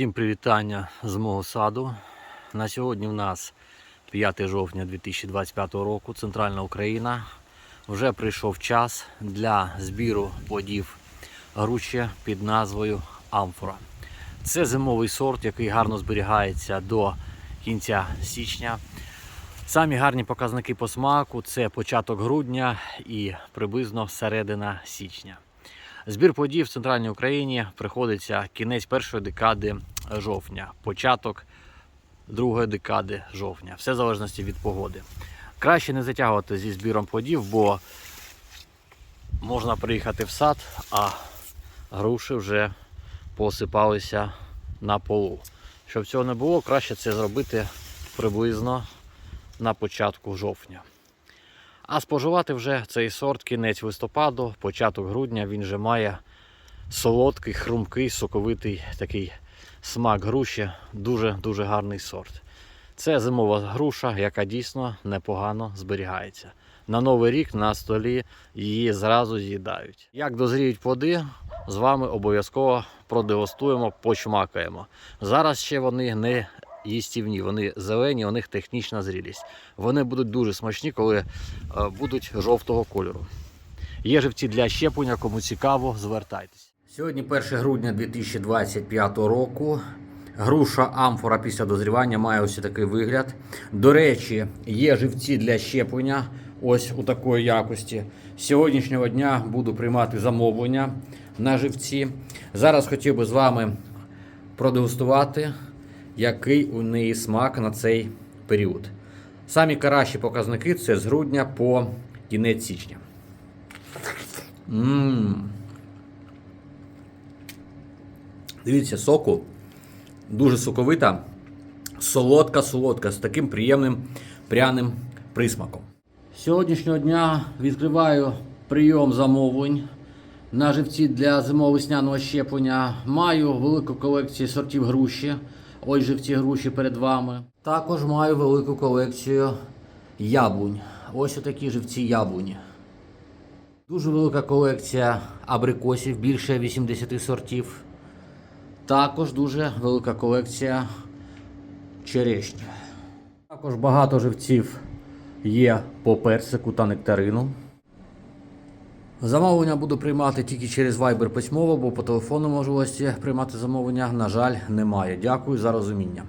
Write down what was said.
Всім привітання з мого саду. На сьогодні в нас 5 жовтня 2025 року, Центральна Україна. Вже прийшов час для збіру плодів груші під назвою Амфора. Це зимовий сорт, який гарно зберігається до кінця січня. Самі гарні показники по смаку це початок грудня і приблизно середина січня. Збір плодів в центральній Україні приходиться кінець першої декади жовтня, початок другої декади жовтня. Все в залежності від погоди. Краще не затягувати зі збіром плодів, бо можна приїхати в сад, а груші вже посипалися на полу. Щоб цього не було, краще це зробити приблизно на початку жовтня. А споживати вже цей сорт кінець листопаду, початок грудня він вже має солодкий, хрумкий, соковитий такий смак груші. Дуже-дуже гарний сорт. Це зимова груша, яка дійсно непогано зберігається. На новий рік на столі її зразу з'їдають. Як дозріють плоди, з вами обов'язково продегустуємо, почмакаємо. Зараз ще вони не їстівні, вони зелені, у них технічна зрілість. Вони будуть дуже смачні, коли е, будуть жовтого кольору. Є живці для щеплення, кому цікаво, звертайтесь. Сьогодні 1 грудня 2025 року. Груша амфора після дозрівання має ось такий вигляд. До речі, є живці для щеплення ось у такої якості. З сьогоднішнього дня буду приймати замовлення на живці. Зараз хотів би з вами продегустувати, який у неї смак на цей період. Самі кращі показники це з грудня по кінець січня. Ммм. Дивіться, соку дуже соковита, солодка-солодка, з таким приємним пряним присмаком. Сьогоднішнього дня відкриваю прийом замовлень на живці для зимово-весняного щеплення. Маю велику колекцію сортів груші. Ось живці груші перед вами. Також маю велику колекцію яблунь. Ось отакі живці яблуні. Дуже велика колекція абрикосів, більше 80 сортів. Також дуже велика колекція черешні. Також багато живців є по персику та нектарину. Замовлення буду приймати тільки через Viber письмово, бо по телефону можливості приймати замовлення, на жаль, немає. Дякую за розуміння.